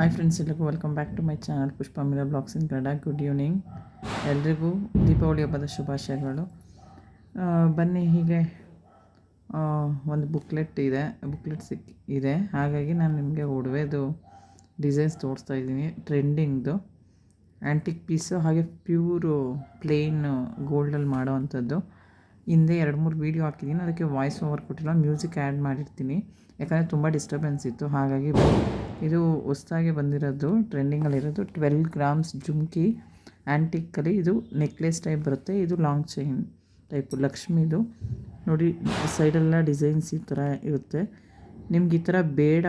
Hi friends ಎಲ್ಲರಿಗೂ welcome back to my channel Pushpa Meera blogs in Kannada good evening ಎಲ್ರಿಗೂ ದೀಪಾವಳಿ ಹಬ್ಬದ ಶುಭಾಶಯಗಳು. ಬನ್ನಿ, ಹೀಗೆ ಒಂದು ಬುಕ್ಲೆಟ್ ಇದೆ. ಬುಕ್ಲೆಟ್ ಸಿಕ್ ಇದೆ. ಹಾಗಾಗಿ ನಾನು ನಿಮಗೆ ಒಡವೆದು ಡಿಸೈನ್ಸ್ ತೋರಿಸ್ತಾ ಇದ್ದೀನಿ. ಟ್ರೆಂಡಿಂಗ್ದು ಆ್ಯಂಟಿಕ್ ಪೀಸು ಹಾಗೆ ಪ್ಯೂರು ಪ್ಲೇನು ಗೋಲ್ಡಲ್ಲಿ ಮಾಡೋ ಅಂಥದ್ದು. ಹಿಂದೆ ಎರಡು ಮೂರು ವೀಡಿಯೋ ಹಾಕಿದ್ದೀನಿ ಅದಕ್ಕೆ ವಾಯ್ಸ್ ಓವರ್ ಕೊಟ್ಟಿಲ್ಲ. ಮ್ಯೂಸಿಕ್ ಆ್ಯಡ್ ಮಾಡಿರ್ತೀನಿ. ಯಾಕಂದರೆ ತುಂಬ ಡಿಸ್ಟರ್ಬೆನ್ಸ್ ಇತ್ತು. ಹಾಗಾಗಿ ಇದು ಹೊಸ್ದಾಗಿ ಬಂದಿರೋದು ಟ್ರೆಂಡಿಂಗಲ್ಲಿರೋದು ಟ್ವೆಲ್ ಗ್ರಾಮ್ಸ್ ಜುಮ್ಕಿ ಆ್ಯಂಟಿಕ್ಕಲ್ಲಿ ಇದು ನೆಕ್ಲೆಸ್ ಟೈಪ್ ಬರುತ್ತೆ. ಇದು ಲಾಂಗ್ ಚೈನ್ ಟೈಪು ಲಕ್ಷ್ಮಿದು ನೋಡಿ ಸೈಡೆಲ್ಲ ಡಿಸೈನ್ಸ್ ಈ ಥರ ಇರುತ್ತೆ. ನಿಮ್ಗೆ ಈ ಥರ ಬೇಡ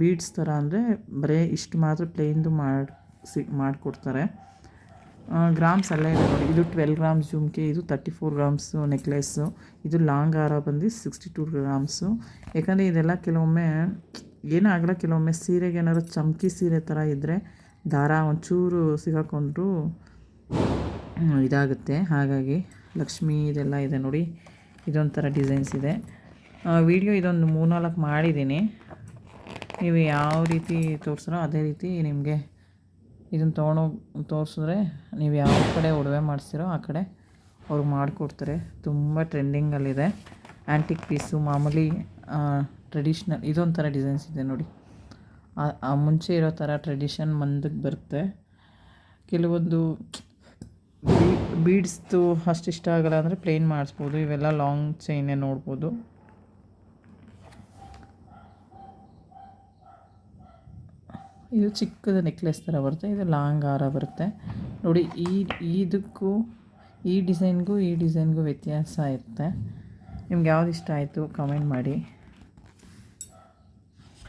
ಬೀಡ್ಸ್ ಥರ ಅಂದರೆ ಬರೀ ಇಷ್ಟು ಮಾತ್ರ ಪ್ಲೇನ್ದು ಮಾಡಿ, ಸಿ, ಮಾಡಿಕೊಡ್ತಾರೆ. ಗ್ರಾಮ್ಸ್ ಎಲ್ಲ ಇದೆ ನೋಡಿ. ಇದು ಟ್ವೆಲ್ ಗ್ರಾಮ್ಸ್ ಜುಮ್ಕೆ, ಇದು ತರ್ಟಿ ಫೋರ್ ಗ್ರಾಮ್ಸು ನೆಕ್ಲೆಸ್ಸು ಇದು ಲಾಂಗ್ ಹಾರ ಬಂದು ಸಿಕ್ಸ್ಟಿ ಟೂ ಗ್ರಾಮ್ಸು ಯಾಕಂದರೆ ಇದೆಲ್ಲ ಕೆಲವೊಮ್ಮೆ ಏನಾಗಲ್ಲ ಕೆಲವೊಮ್ಮೆ ಸೀರೆಗೆ ಏನಾದ್ರು ಚಮಕಿ ಸೀರೆ ಥರ ಇದ್ದರೆ ದಾರ ಒಂಚೂರು ಸಿಗಾಕೊಂಡ್ರು ಇದಾಗುತ್ತೆ. ಹಾಗಾಗಿ ಲಕ್ಷ್ಮಿ ಇದೆಲ್ಲ ಇದೆ ನೋಡಿ. ಇದೊಂಥರ ಡಿಸೈನ್ಸ್ ಇದೆ. ವಿಡಿಯೋ ಇದೊಂದು ಮೂರ್ನಾಲ್ಕು ಮಾಡಿದ್ದೀನಿ. ನೀವು ಯಾವ ರೀತಿ ತೋರಿಸ್ರೋ ಅದೇ ರೀತಿ ನಿಮಗೆ ಇದನ್ನು ತೊಗೊಂಡೋಗಿ ತೋರಿಸಿದ್ರೆ ನೀವು ಯಾವ ಕಡೆ ಒಡವೆ ಮಾಡಿಸ್ತೀರೋ ಆ ಕಡೆ ಅವ್ರು ಮಾಡಿಕೊಡ್ತಾರೆ. ತುಂಬ ಟ್ರೆಂಡಿಂಗಲ್ಲಿದೆ ಆ್ಯಂಟಿಕ್ ಪೀಸು ಮಾಮೂಲಿ ಟ್ರೆಡಿಷ್ನಲ್ ಇದೊಂಥರ ಡಿಸೈನ್ಸ್ ಇದೆ ನೋಡಿ. ಆ- ಮುಂಚೆ ಇರೋ ಥರ ಟ್ರೆಡಿಷನ್ ಮಂದಕ್ಕೆ ಬರುತ್ತೆ. ಕೆಲವೊಂದು ಬೀಡ್ಸ್ದು ಅಷ್ಟು ಇಷ್ಟ ಆಗಲ್ಲ ಅಂದರೆ ಪ್ಲೇನ್ ಮಾಡಿಸ್ಬೋದು. ಇವೆಲ್ಲ ಲಾಂಗ್ ಚೈನೇ ನೋಡ್ಬೋದು. ಇದು ಚಿಕ್ಕದ ನೆಕ್ಲೆಸ್ ಥರ ಬರುತ್ತೆ, ಇದು ಲಾಂಗ್ ಹಾರ ಬರುತ್ತೆ. ನೋಡಿ, ಈ, ಇದಕ್ಕೂ, ಈ ಡಿಸೈನ್ಗೂ ಈ ಡಿಸೈನ್ಗೂ ವ್ಯತ್ಯಾಸ ಇರುತ್ತೆ. ನಿಮ್ಗೆ ಯಾವ್ದು ಇಷ್ಟ ಆಯಿತು ಕಮೆಂಟ್ ಮಾಡಿ.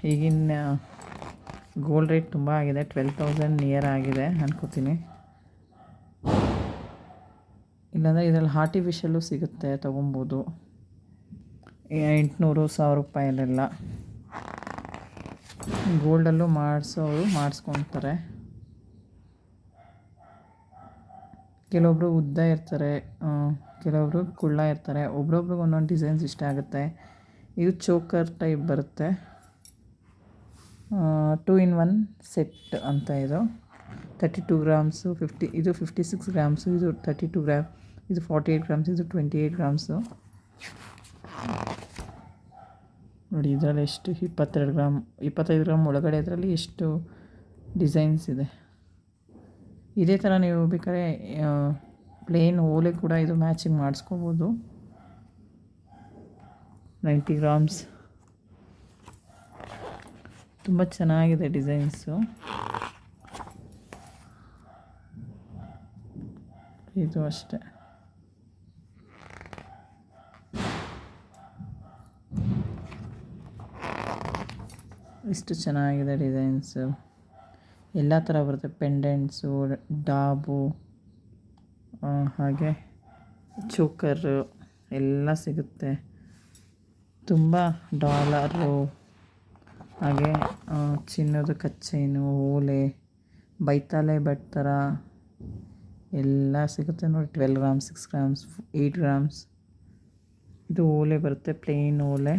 ಈಗಿನ ಗೋಲ್ಡ್ ರೇಟ್ ತುಂಬ ಆಗಿದೆ ಟ್ವೆಲ್ ತೌಸಂಡ್ ನಿಯರ್ ಆಗಿದೆ ಅನ್ಕೋತೀನಿ. ಇಲ್ಲಾಂದರೆ ಇದರಲ್ಲಿ ಆರ್ಟಿಫಿಷಿಯಲ್ಲು ಸಿಗುತ್ತೆ, ತೊಗೊಬೋದು. ಎಂಟುನೂರು ಸಾವಿರ ರೂಪಾಯಲ್ಲೆಲ್ಲ. ಗೋಲ್ಡಲ್ಲೂ ಮಾಡಿಸೋರು ಮಾಡಿಸ್ಕೊತಾರೆ. ಕೆಲವೊಬ್ಬರು ಉದ್ದ ಇರ್ತಾರೆ ಕೆಲವೊಬ್ಬರು ಕುಳ್ಳ ಇರ್ತಾರೆ. ಒಬ್ರೊಬ್ರಿಗೆ ಒಂದೊಂದು ಡಿಸೈನ್ಸ್ ಇಷ್ಟ ಆಗುತ್ತೆ. ಇದು ಚೋಕರ್ ಟೈಪ್ ಬರುತ್ತೆ. ಟೂ ಇನ್ ಒನ್ ಸೆಟ್ ಅಂತ ಇದು. ತರ್ಟಿ ಟು ಗ್ರಾಮ್ಸು ಫಿಫ್ಟಿ ಇದು ಫಿಫ್ಟಿ ಸಿಕ್ಸ್ ಗ್ರಾಮ್ಸು ಇದು ತರ್ಟಿ ಟು ಗ್ರಾಮ್ ಇದು ಫಾರ್ಟಿ ಏಯ್ಟ್ ಗ್ರಾಮ್ಸ್ ಇದು ಟ್ವೆಂಟಿ ಏಯ್ಟ್ ಗ್ರಾಮ್ಸು ನೋಡಿ, ಇದರಲ್ಲಿ ಎಷ್ಟು? ಇಪ್ಪತ್ತೆರಡು ಗ್ರಾಮ್, ಇಪ್ಪತ್ತೈದು ಗ್ರಾಮ್ ಒಳಗಡೆ ಇದರಲ್ಲಿ ಎಷ್ಟು ಡಿಸೈನ್ಸ್ ಇದೆ. ಇದೇ ಥರ ನೀವು ಬೇಕಾದ್ರೆ ಪ್ಲೇನ್ ಓಲೆ ಕೂಡ ಇದು ಮ್ಯಾಚಿಂಗ್ ಮಾಡಿಸ್ಕೋಬೋದು. Ninety grams. ತುಂಬ ಚೆನ್ನಾಗಿದೆ ಡಿಸೈನ್ಸು. ಇದು ಅಷ್ಟೇ. ಇಷ್ಟು ಚೆನ್ನಾಗಿದೆ ಡಿಸೈನ್ಸು. ಎಲ್ಲ ಥರ ಬರುತ್ತೆ. ಪೆಂಡೆಂಟ್ಸು, ಡಾಬು ಹಾಗೆ ಚೋಕರು ಎಲ್ಲ ಸಿಗುತ್ತೆ. ತುಂಬ ಡಾಲರು, ಹಾಗೆ ಚಿನ್ನದ ಕಚ್ಚೇನು, ಓಲೆ, ಬೈತಾಲೆ ಬಟ್ ಥರ ಎಲ್ಲ ಸಿಗುತ್ತೆ ನೋಡಿ. Twelve grams, six grams eight grams. ಇದು ಓಲೆ ಬರುತ್ತೆ, ಪ್ಲೇನ್ ಓಲೆ.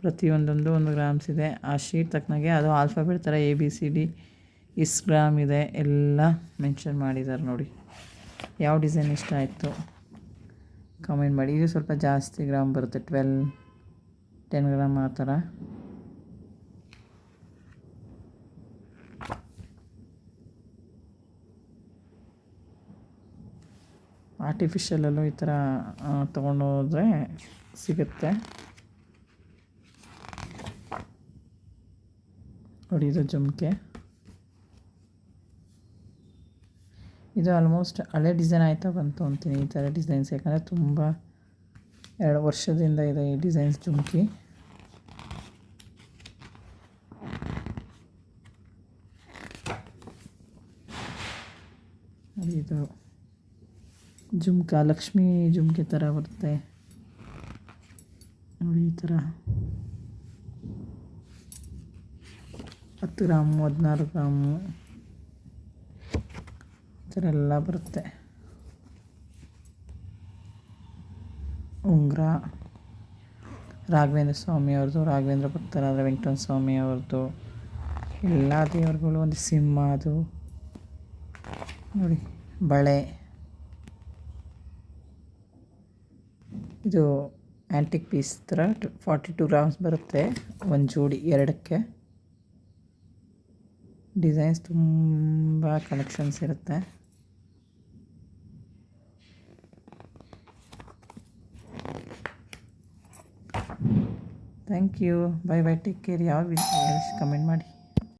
ಪ್ರತಿಯೊಂದೊಂದು ಒಂದು ಗ್ರಾಮ್ಸ್ ಇದೆ. ಆ ಶೀಟ್ ತಕ್ಕನಾಗೆ ಅದು ಆಲ್ಫಾಬೆಟ್ ಥರ A B C D is gram ಇದೆ. ಎಲ್ಲ ಮೆನ್ಷನ್ ಮಾಡಿದ್ದಾರೆ ನೋಡಿ. ಯಾವ ಡಿಸೈನ್ ಇಷ್ಟ ಆಯಿತು? ಕಮೆಂಟ್ ಮಾಡಿ. ಇದು ಸ್ವಲ್ಪ ಜಾಸ್ತಿ ಗ್ರಾಮ್ ಬರುತ್ತೆ. ಟ್ವೆಲ್ ಟೆನ್ ಗ್ರಾಮ್ ಆ ಥರ. ಆರ್ಟಿಫಿಷಿಯಲಲ್ಲೂ ಈ ಥರ ತೊಗೊಂಡೋದ್ರೆ ಸಿಗುತ್ತೆ. ನೋಡಿ, ಇದು ಜುಮ್ಕೆ. ಇದು ಆಲ್ಮೋಸ್ಟ್ ಹಳೆ ಡಿಸೈನ್ ಆಯ್ತಾ ಬಂತು ಅಂತೀನಿ ಈ ಥರ ಡಿಸೈನ್ಸ್ ಯಾಕಂದರೆ ತುಂಬ ಎರಡು ವರ್ಷದಿಂದ ಇದೆ ಈ ಡಿಸೈನ್ಸ್ ಜುಮ್ಕಿ. ನೋಡಿ, ಇದು ಜುಮ್ಕ ಲಕ್ಷ್ಮೀ ಜುಮ್ಕಿ ಥರ ಬರುತ್ತೆ. ನೋಡಿ, ಈ ಥರ. ಹತ್ತು ಗ್ರಾಮು, ಹದಿನಾರು ಗ್ರಾಮು. ಈ ಥರ ಎಲ್ಲ ಬರುತ್ತೆ. ಉಂಗುರ, ರಾಘವೇಂದ್ರ ಸ್ವಾಮಿ ಅವ್ರದ್ದು, ರಾಘವೇಂದ್ರ ಭಕ್ತರಾದ ವೆಂಕಟನ ಸ್ವಾಮಿ ಅವ್ರದ್ದು, ಎಲ್ಲ ದೇವರುಗಳು, ಒಂದು ಸಿಂಹ ಅದು. ನೋಡಿ, ಬಳೆ. ಇದು ಆ್ಯಂಟಿಕ್ ಪೀಸ್ ಥರ ಫಾರ್ಟಿ ಟು ಗ್ರಾಮ್ಸ್ ಬರುತ್ತೆ, ಒಂದು ಜೋಡಿ ಎರಡಕ್ಕೆ. ಡಿಸೈನ್ಸ್ ತುಂಬ ಕಲೆಕ್ಷನ್ಸ್ ಇರುತ್ತೆ thank you bye bye take care ಯಾವ ಕಮೆಂಟ್ ಮಾಡಿ